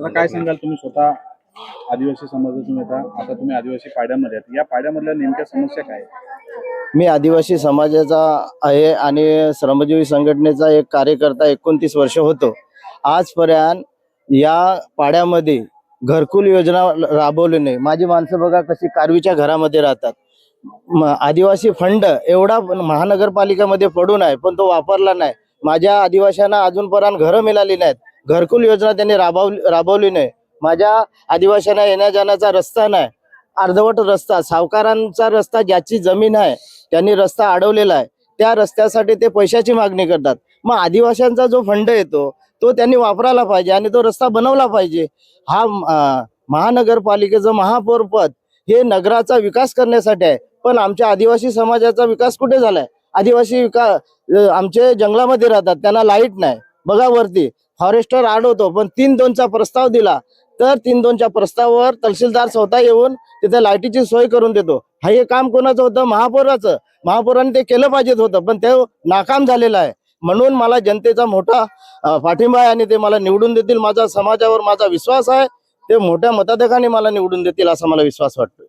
आता काय सांगाल तुम्ही? स्वतः आदिवासी समाजातून येता. आता तुम्ही आदिवासी पाड्यामध्ये या पाड्यामधल्या नेमक्या समस्या काय मी आदिवासी समाजाचा आहे आणि श्रमजीवी संघटनेचा एक कार्यकर्ता एकोणतीस वर्ष होतो. आजपर्यंत या पाड्यामध्ये घरकुल योजना राबवली नाही. माझी माणसं बघा कशी कारवीच्या घरामध्ये राहतात. आदिवासी फंड एवढा महानगरपालिकेमध्ये पडून आहे पण तो वापरला नाही. माझ्या आदिवाशांना अजूनपर्यंत घरं मिळाली नाहीत. घरकुल योजना त्यांनी राबवली राबवली नाही. माझ्या आदिवासींना येण्या जाण्याचा रस्ता नाही. अर्धवट रस्ता सावकारांचा रस्ता ज्याची जमीन आहे त्यांनी रस्ता अडवलेला आहे. त्या रस्त्यासाठी ते पैशाची मागणी करतात. मग आदिवासींचा जो फंड येतो तो त्यांनी वापरायला पाहिजे आणि तो रस्ता बनवला पाहिजे. हा महानगरपालिकेचं महापौर पद हे नगराचा विकास करण्यासाठी आहे. पण आमच्या आदिवासी समाजाचा विकास कुठे झालाय? आदिवासी विकास आमचे जंगलामध्ये राहतात त्यांना लाइट नाही. बघा वरती. फॉरेस्टर अडवतो पण तीन दोनचा प्रस्ताव दिला. तर तीन दोनच्या प्रस्तावावर तहसीलदार स्वतः येऊन तिथे लाईटीची सोय करून देतो. हा हे काम कोणाचं होतं? महापौराचं. महापौराने ते केलं पाहिजेत होतं पण ते नाकाम झालेलं आहे. म्हणून मला जनतेचा मोठा पाठिंबा आहे आणि ते मला निवडून देतील. माझा समाजावर माझा विश्वास आहे. ते मोठ्या मताधिकाने मला निवडून देतील असा मला विश्वास वाटतो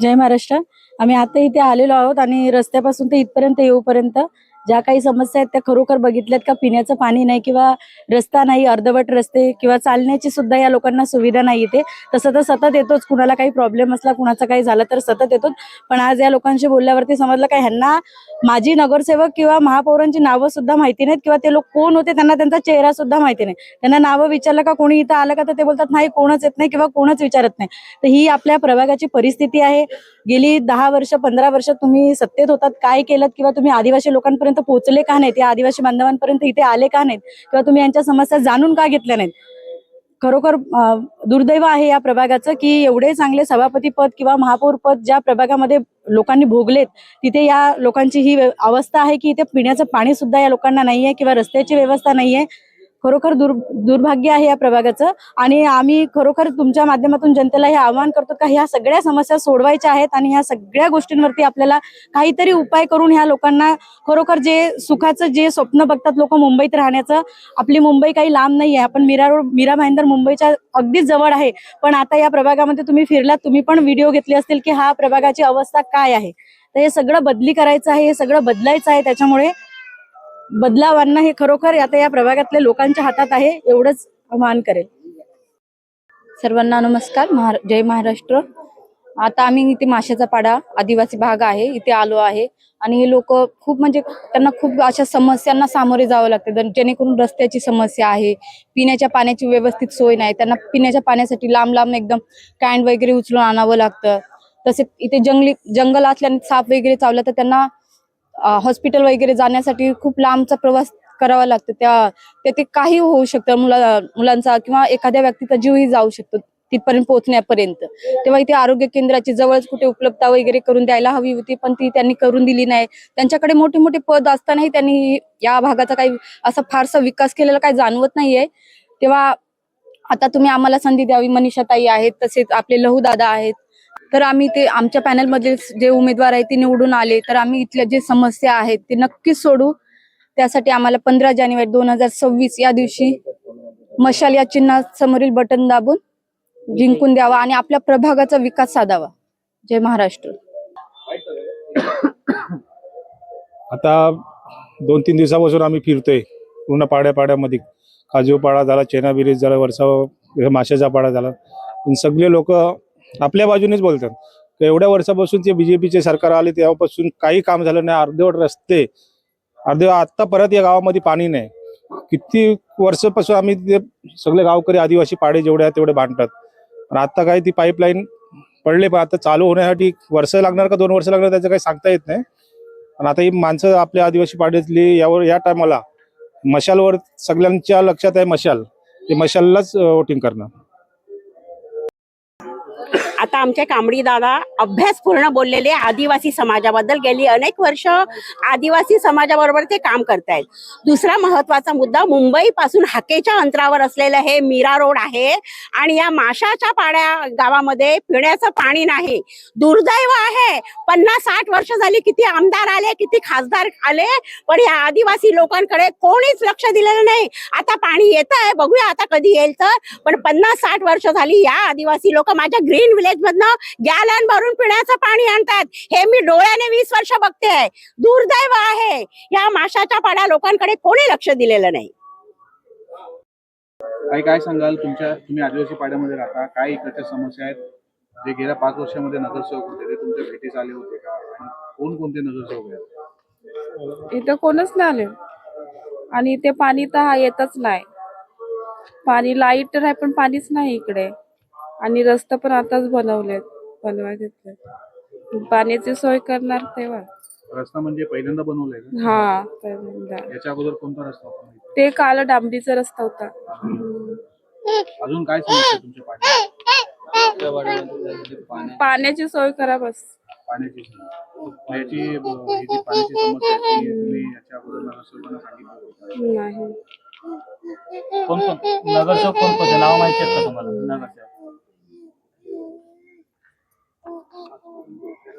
जय महाराष्ट्र. आम्ही आता इथे आलेलो आहोत आणि रस्त्यापासून ते इथपर्यंत येऊपर्यंत ज्या काही समस्या आहेत त्या खरोखर बघितल्यात का पिण्याचं पाणी नाही किंवा रस्ता नाही अर्धवट रस्ते किंवा चालण्याची सुद्धा या लोकांना सुविधा नाही इथे. तसं तर सतत येतोच. कुणाला काही प्रॉब्लेम असला कुणाचा काही झाला तर सतत येतोच. पण आज या लोकांशी बोलल्यावरती समजलं का ह्यांना माझी नगरसेवक किंवा महापौरांची नावं सुद्धा माहिती नाहीत किंवा ते लोक कोण होते त्यांना त्यांचा चेहरा सुद्धा माहिती नाही. त्यांना नावं विचारलं का कोणी इथं आलं का तर ते बोलतात नाही कोणच येत नाही किंवा कोणच विचारत नाही. तर ही आपल्या प्रभागाची परिस्थिती आहे. गेली दहा वर्ष पंधरा वर्ष तुम्ही सत्तेत होतात. काय केलं किंवा तुम्ही आदिवासी लोकांपर्यंत पोहोचले का नाहीत? या आदिवासी बांधवांपर्यंत इथे आले का नाहीत? किंवा तुम्ही यांच्या समस्या जाणून का घेतल्या नाहीत? खरोखर दुर्दैव आहे या प्रभागाचं की एवढे चांगले सभापती पद किंवा महापौर पद ज्या प्रभागामध्ये लोकांनी भोगलेत तिथे या लोकांची ही अवस्था आहे की इथे पिण्याचं पाणी सुद्धा या लोकांना नाहीये किंवा रस्त्याची व्यवस्था नाहीये. खरोखर दुर् दुर्भाग्य आहे या प्रभागाचं. आणि आम्ही खरोखर तुमच्या माध्यमातून जनतेला हे आवाहन करतो का ह्या सगळ्या समस्या सोडवायच्या आहेत आणि ह्या सगळ्या गोष्टींवरती आपल्याला काहीतरी उपाय करून ह्या लोकांना खरोखर जे सुखाचं जे स्वप्न बघतात लोक मुंबईत राहण्याचं आपली मुंबई काही लांब नाही आहे आपण मीरा रोड मीरा भाईंदर मुंबईच्या अगदीच जवळ आहे. पण आता या प्रभागामध्ये तुम्ही फिरलात तुम्ही पण व्हिडिओ घेतले असतील की हा प्रभागाची अवस्था काय आहे. तर हे सगळं बदली करायचं आहे हे सगळं बदलायचं आहे. त्याच्यामुळे बदलाव आणणं हे खरोखर आता या प्रभागातल्या लोकांच्या हातात आहे एवढंच आवाहन करेल. सर्वांना नमस्कार महार जय महाराष्ट्र. आता आम्ही इथे माशाचा पाडा आदिवासी भाग आहे इथे आलो आहे. आणि हे लोक खूप म्हणजे त्यांना खूप अशा समस्यांना सामोरे जावं लागते. जेणेकरून रस्त्याची समस्या आहे पिण्याच्या पाण्याची व्यवस्थित सोय नाही त्यांना पिण्याच्या पाण्यासाठी लांब लांब एकदम कॅन वगैरे उचलून आणावं लागतं. तसेच इथे जंगली जंगल असल्याने साप वगैरे चावलं तर त्यांना हॉस्पिटल वगैरे जाण्यासाठी खूप लांबचा प्रवास करावा लागतो. त्या तेथे काही होऊ शकतं. मुला मुलांचा किंवा एखाद्या व्यक्तीचा जीवही जाऊ शकतो तिथपर्यंत पोहोचण्यापर्यंत. तेव्हा इथे आरोग्य केंद्राची जवळच कुठे उपलब्धता वगैरे करून द्यायला हवी होती पण ती त्यांनी करून दिली नाही. त्यांच्याकडे मोठे मोठे पद असतानाही त्यांनी या भागाचा काही असा फारसा विकास केलेला काही जाणवत नाहीये. तेव्हा आता तुम्ही आम्हाला संधी द्यावी. मनीषाताई आहेत तसेच आपले लहू दादा आहेत तर आम्ही ते आमच्या पॅनलमधले जे उमेदवार आहेत ते निवडून आले. तर आम्ही इथल्या जे समस्या आहेत ते नक्कीच सोडू. त्यासाठी आम्हाला पंधरा जानेवारी दोन हजार सव्वीस या दिवशी मशाल या चिन्हासमोरील बटन दाबून जिंकून द्यावा आणि आपल्या प्रभागाचा विकास साधावा. जय महाराष्ट्र. आता दोन तीन दिवसापासून आम्ही फिरतोय. पूर्ण पाड्या पाड्यामध्ये काजू पाडा झाला चेना बिरीज झाला वरसा माशाचा पाडा झाला. पण सगळे लोक आपल्या बाजूनेच बोलतात. एवढ्या वर्षापासून ते बीजेपीचे सरकार आले तेव्हापासून काही काम झालं नाही. अर्धवट रस्ते अर्धे आत्ता परत या गावामध्ये पाणी नाही. किती वर्षापासून आम्ही ते सगळे गावकरी आदिवासी पाडे जेवढे आहेत तेवढे बांधतात. पण आता काही ती पाईपलाईन पडले पण आता चालू होण्यासाठी वर्ष लागणार का दोन वर्ष लागणार त्याचं काही सांगता येत नाही. पण आता ही माणसं आपल्या आदिवासी पाड्यातली यावर या टायमाला मशालवर सगळ्यांच्या लक्षात आहे मशाल. ते मशाललाच वोटिंग करणार. आता आमचे कांबडी दादा अभ्यासपूर्ण बोललेले आदिवासी समाजाबद्दल गेली अनेक वर्ष आदिवासी समाजाबरोबर ते काम करतायत. दुसरा महत्त्वाचा मुद्दा मुंबई पासून हाकेच्या अंतरावर असलेलं हे मीरा रोड आहे आणि या माशाच्या पाड्या गावामध्ये पिण्याचं पाणी नाही. दुर्दैव आहे. पन्नास साठ वर्ष झाली किती आमदार आले किती खासदार आले पण या आदिवासी लोकांकडे कोणीच लक्ष दिलेलं नाही. आता पाणी येत आहे बघूया आता कधी येईल तर. पण पन्नास साठ वर्ष झाली या आदिवासी लोक माझ्या ग्रीन विलेज मधनं गॅलन भरून पिण्याचं पाणी आणतात. हे मी डोळ्याने वीस वर्ष बघते आहे. दुर्दैव आहे. या माशाच्या पाड्या लोकांकडे कोणी लक्ष दिलेलं नाही. काही काय सांगाल? तुमच्या तुम्ही आदिवासी पाड्यामध्ये राहता. काय इकडच्या समस्या आहेत? जे गेल्या पाच वर्षामध्ये नगरसेवक होते ते तुमच्या भेटीस आले होते का? आणि कोणकोणते नगरसेवक आहेत? इथं कोणच नाही आले. आणि इथे पाणी तर हा येतच नाही. पाणी लाइट तर आहे पण पाणीच नाही इकडे. आणि रस्ते पण आताच बनवलेत बनवायचे ते. पाण्याची सोय करणार तेव्हा रस्ता म्हणजे पहिल्यांदा बनवलाय का हा पहिल्यांदा. याच्या अगोदर कोणता रस्ता होता माहिती? ते काल डांबरीचा रस्ता होता हम्म. अजून काय समस्या आहे तुमच्या पाण्याची सोय करा बस पाण्याची समस्या. याची ब- ही जी पाण्याची समस्या आहे ती तुम्ही याच्या अगोदर नगरसेवकांना सांगितलं होतं. नाही कोण कोण नगरसेवक कोण कोणते नाव माहिती आहेत का तुम्हाला नगरसेवक